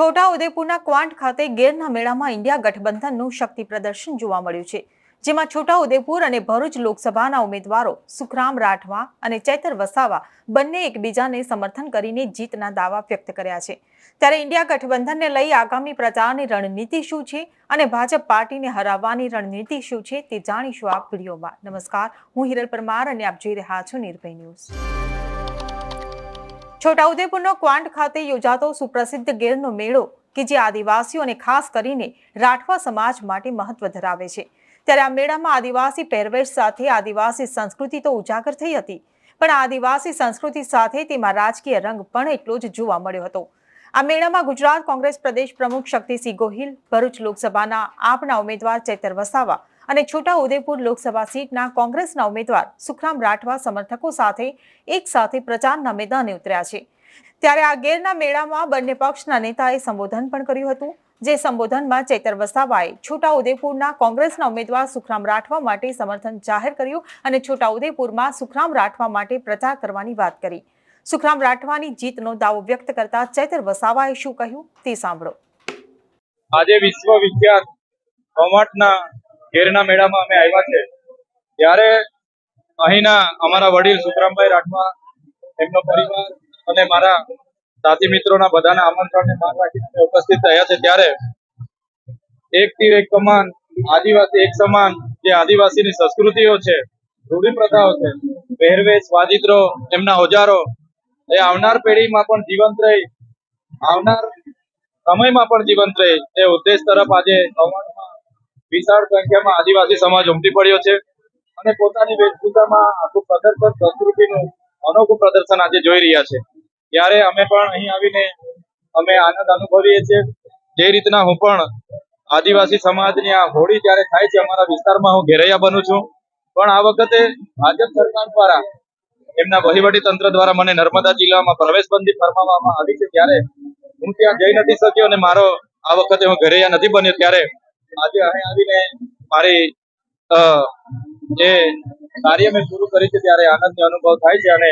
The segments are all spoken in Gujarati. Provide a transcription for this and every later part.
છોટા ઉદેપુરના ક્વાંટ ખાતે ગેરના મેળામાં ઇન્ડિયા ગઠબંધનનું શક્તિ પ્રદર્શન જોવા મળ્યું છે, જેમાં છોટા ઉદેપુર અને ભરૂચ લોકસભાના ઉમેદવારો સુખરામ રાઠવા અને ચૈતર વસાવા બંને એકબીજાને સમર્થન કરીને જીતના દાવા વ્યક્ત કર્યા છે. ત્યારે ઇન્ડિયા ગઠબંધનને લઈ આગામી પ્રચારની રણનીતિ શું છે અને ભાજપ પાર્ટીને હરાવવાની રણનીતિ શું છે તે જાણીશું આ વિડીયોમાં. નમસ્કાર, હું હિરલ પરમાર અને આપ જોઈ રહ્યા છો નિર્ભય ન્યૂઝ. છોટાઉદેપુરનો ક્વાંટ ખાતે યોજાતો સુપ્રસિદ્ધ ગેરનો મેળો કે જે આદિવાસીઓ અને ખાસ કરીને રાઠવા સમાજ માટે મહત્વ ધરાવે છે. ત્યારે આ મેળામાં આદિવાસી પહેરવેશ સાથે આદિવાસી સંસ્કૃતિ તો ઉજાગર થઈ હતી, પણ આદિવાસી સંસ્કૃતિ સાથે તેમાં રાજકીય રંગ પણ એટલો જ જોવા મળ્યો હતો. આ મેળામાં ગુજરાત કોંગ્રેસ પ્રદેશ પ્રમુખ શક્તિસિંહ ગોહિલ, ભરૂચ લોકસભાના આપના ઉમેદવાર ચેતર વસાવા અને છોટા ઉદેપુર લોકસભા સીટના કોંગ્રેસના ઉમેદવાર સુખરામ રાઠવા સમર્થકો સાથે એક સાથે પ્રચારના મેદાને ઉતર્યા છે. ત્યારે આ ગેરના મેળામાં બંને પક્ષના નેતાએ સંબોધન પણ કર્યું હતું, જે સંબોધનમાં ચેતર વસાવાએ છોટાઉદેપુરના કોંગ્રેસના ઉમેદવાર સુખરામ રાઠવા માટે સમર્થન જાહેર કર્યું અને છોટા ઉદેપુરમાં સુખરામ રાઠવા માટે પ્રચાર કરવાની વાત કરી. સુખરામ રાઠવાની જીતનો દાવો વ્યક્ત કરતા ચેતર વસાવાએ શું કહ્યું તે સાંભળો. આજે વિશ્વ કવાંટના ઘેરના મેળામાં અમે આવ્યા છે. ત્યારે અહીંના અમારા વડીલ સુખરામભાઈ રાઠવા, એમનો પરિવાર અને મારા સાથી મિત્રોના બધાના આમંત્રણને માન રાખીને ઉપસ્થિત થયા છે. ત્યારે એક તીર, એક કમાન, આદિવાસી, એક સમાન જે આદિવાસીની સંસ્કૃતિઓ છે રૂઢિ પ્રથાઓ છે, પહેરવેશ વાજિત્રો એમના ઓજારો, એ આવનાર પેઢીમાં પણ જીવંત રહી, આવનાર સમયમાં પણ જીવંત રહી, એ ઉદ્દેશ તરફ આજે કવાંટમાં વિશાળ સંખ્યામાં આદિવાસી સમાજ ઉમટી પડ્યો છે અને પોતાની વેશભૂષામાં આખું પ્રદર્શન સંસ્કૃતિનું અનોખું પ્રદર્શન આજે જોઈ રહ્યા છે. ત્યારે અમે પણ અહીં આવીને અમે આનંદ અનુભવીએ છીએ. જે રીતના હું પણ આદિવાસી સમાજની આ હોળી જ્યારે થાય છે અમારા વિસ્તારમાં હું ઘેરૈયા બનું છું. પણ આ વખતે ભાજપ સરકાર દ્વારા એમના વહીવટી તંત્ર દ્વારા મને નર્મદા જિલ્લામાં પ્રવેશબંધી ફરમાવવામાં આવી છે. ત્યારે હું ત્યાં જઈ નથી શક્યો અને મારો આ વખતે હું ઘરેયા નથી બન્યો. ત્યારે આજે અહીં આવીને મારી જે કાર્ય મેં પૂરું કરી છે ત્યારે આનંદનો અનુભવ થાય છે અને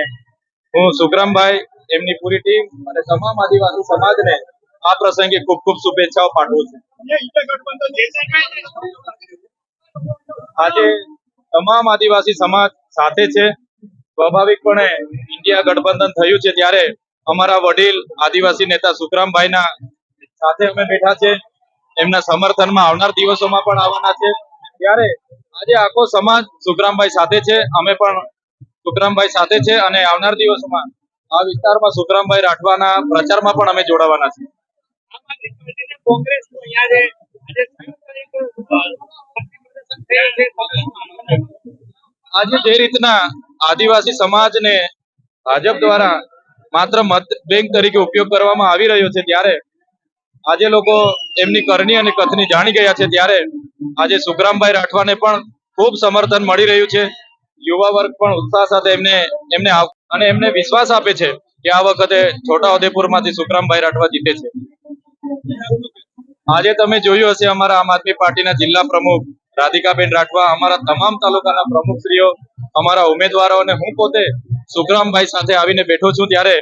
હું સુગ્રામભાઈ, એમની પૂરી ટીમ અને તમામ આદિવાસી સમાજને આ પ્રસંગે ખૂબ ખૂબ શુભેચ્છાઓ પાઠવું છું. આજે તમામ આદિવાસી સમાજ સાથે છે. સ્વાભાવિકપણે ઇન્ડિયા ગઠબંધન થયું છે ત્યારે અમારા વડીલ આદિવાસી નેતા સુખરામભાઈના સાથે અમે બેઠા છે. એમના સમર્થનમાં આવનાર દિવસોમાં પણ આવવાના છે. ત્યારે આજે આખો સમાજ સુખરામભાઈ સાથે છે. અમે પણ સુખરામભાઈ સાથે છે અને આવનાર દિવસોમાં આ વિસ્તારમાં સુખરામભાઈ રાઠવાના પ્રચારમાં પણ અમે જોડાવાના છે કોંગ્રેસ અહીંયા જે આજે આજે જે રીતના આદિવાસી સમાજને ભાજપ દ્વારા માત્ર મત બેંક તરીકે ઉપયોગ કરવામાં આવી રહ્યો છે, ત્યારે આજે લોકો એમની કરણી અને કથની જાણી ગયા છે ત્યારે આજે સુખરામભાઈ રાઠવાને પણ ખૂબ સમર્થન મળી રહ્યું છે. યુવા વર્ગ પણ ઉત્સાહ સાથે એમને એમને અને એમને વિશ્વાસ આપે છે કે આ વખતે છોટાઉદેપુરમાંથી સુખરામભાઈ રાઠવા જીતે છે. આજે તમે જોયું હશે અમારા આમ આદમી પાર્ટીના જિલ્લા પ્રમુખ રાધિકાબેન રાઠવા, અમારા તમામ તાલુકાના પ્રમુખશ્રીઓ, અમારા ઉમેદવારો અને હું પોતે સુખરામભાઈ સાથે આવીને બેઠો છું ત્યારે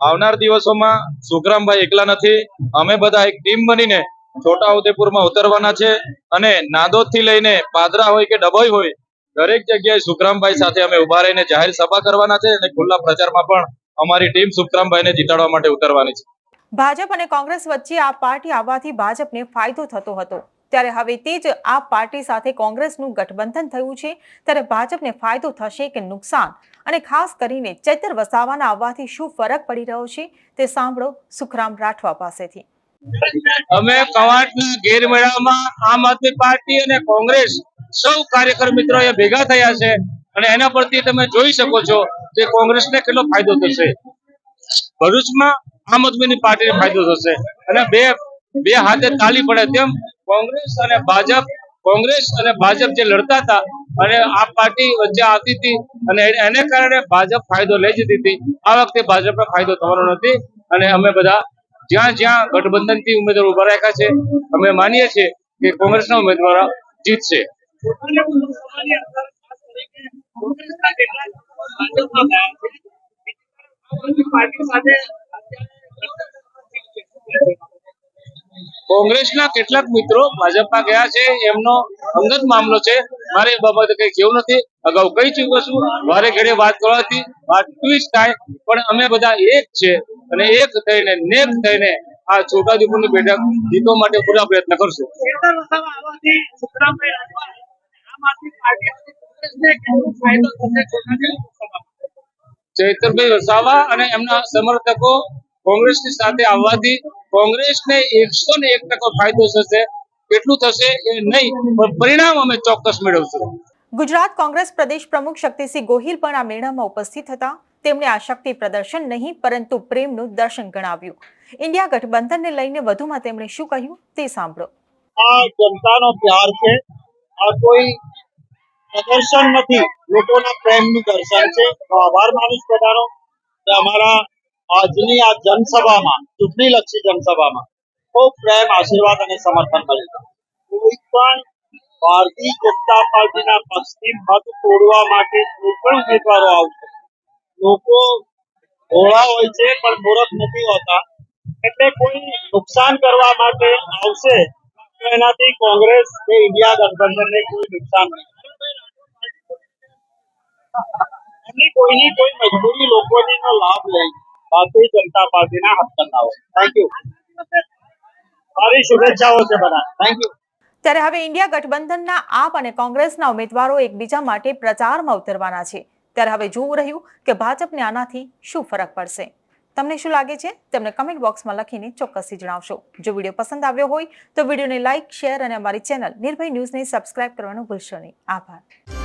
આવનાર દિવસોમાં સુખરામભાઈ એકલા નથી. અમે બધા એક ટીમ બનીને છોટાઉદેપુરમાં ઉતરવાના છે અને નાદોદથી લઈને પાદરા હોય કે ડભોઈ હોય, દરેક જગ્યાએ સુખરામભાઈ સાથે અમે ઊભા રહીને જાહેર સભા કરવાના છે અને ખુલ્લા પ્રચારમાં પણ અમારી ટીમ સુખરામભાઈને જીતાડવા માટે ઉતરવાની છે. ભાજપ અને કોંગ્રેસ વચ્ચે આ પાર્ટી આવવાથી ભાજપને ફાયદો થતો હતો. ત્યારે હવે તે જ આ પાર્ટી સાથે કોંગ્રેસનું ગઠબંધન થયું છે. ત્યારે ભાજપને ફાયદો થશે કે નુકસાન? અને ખાસ કરીને ચૈતર વસાવાના આવવાથી શું ફરક પડી રહ્યો છે તે સાંભળો સુખરામ રાઠવા પાસેથી. અમે આદમી પાર્ટી અને કોંગ્રેસ સૌ કાર્યકર મિત્રો ભેગા થયા છે અને એના પરથી તમે જોઈ શકો છો કે કોંગ્રેસને કેટલો ફાયદો થશે. ભરૂચમાં આમ આદમીની પાર્ટીને ફાયદો થશે. અને બે બે હાથે તાલી પડે તેમ કોંગ્રેસ અને ભાજપ, કોંગ્રેસ અને ભાજપ જે લડતા હતા અને આ પાર્ટી વચ્ચે આવતી હતી અને એને કારણે ભાજપ ફાયદો લઈ જતી હતી. આ વખતે ભાજપનો ફાયદો થવાનો નથી અને અમે બધા જ્યાં જ્યાં ગઠબંધનથી ઉમેદવારો ઊભા રાખ્યા છે, અમે માનીએ છીએ કે કોંગ્રેસના ઉમેદવારો જીતશે. કોંગ્રેસના કેટલાક મિત્રો ભાજપમાં ગયા છે એમનો અંગત મામલો છે. મારે એ બાબતે કઈ કેવું નથી. અગાઉ કહી ચૂક્યો છું વારે ઘડે વાત કરવાથી વાત ટ્વિસ્ટ થાય પણ અમે બધા એક છે અને એક થઈને નેક થઈને આ છોટાઉદેપુરની બેઠક જીતવા માટે પૂરા પ્રયત્ન કરશું? ચૈતરભાઈ વસાવા અને એમના સમર્થકો કોંગ્રેસની સાથે આવવાથી કોંગ્રેસને એકસો ને એક ટકો ફાયદો થશે. કેટલું થશે એ નહીં પણ પરિણામ અમે ચોક્કસ મેળવશું. ગુજરાત કોંગ્રેસ પ્રદેશ પ્રમુખ શક્તિસિંહ ગોહિલ પણ આ મેળામાં ઉપસ્થિત હતા. તેમણે આ શક્તિ પ્રદર્શન નહીં પરંતુ પ્રેમનું દર્શન ગણાવ્યું. ઇન્ડિયા ગઠબંધનને લઈને વધુમાં તેમણે શું કહ્યું તે સાંભળો. આ જનતાનો પ્યાર છે. આ કોઈ પ્રદર્શન નથી. લોકોના પ્રેમનું દર્શન છે. આભાર માનીશ બધાનો. અમારા આજની આ જનસભામાં, ચૂંટણીલક્ષી જનસભામાં, ખૂબ પ્રેમ, આશીર્વાદ અને સમર્થન મળ્યું કોઈ પણ ભારતીય જનતા પાર્ટીના પક્ષથી મત તોડવા માટે કોઈ પણ ઉમેદવારો આવશે. લોકો ભોળા હોય છે, પણ મૂર્ખ નથી હોતા. એટલે કોઈ નુકસાન કરવા માટે આવશે, તો એનાથી કોંગ્રેસ કે ઇન્ડિયા ગઠબંધનને કોઈ નુકસાન નહીં. કોઈની કોઈ મજબૂરી લોકોની લાભ લઈ ભારતીય જનતા પાર્ટીના હાથ થેન્ક યુ મારી શુભેચ્છાઓ છે બધા થેન્ક યુ ત્યારે હવે ઇન્ડિયા ગઠબંધનના આપ અને કોંગ્રેસના ઉમેદવારો એકબીજા માટે પ્રચારમાં ઉતરવાના છે. ત્યારે હવે જોવું રહ્યું કે ભાજપને આનાથી શું ફરક પડશે. તમને શું લાગે છે? તેમને કમેન્ટ બોક્સમાં લખીને ચોક્કસથી જણાવશો. જો વીડિયો પસંદ આવ્યો હોય તો વિડીયોને લાઇક શેર અને અમારી ચેનલ નિર્ભય ન્યૂઝને સબસ્ક્રાઇબ કરવાનું ભૂલશો નહીં. આભાર.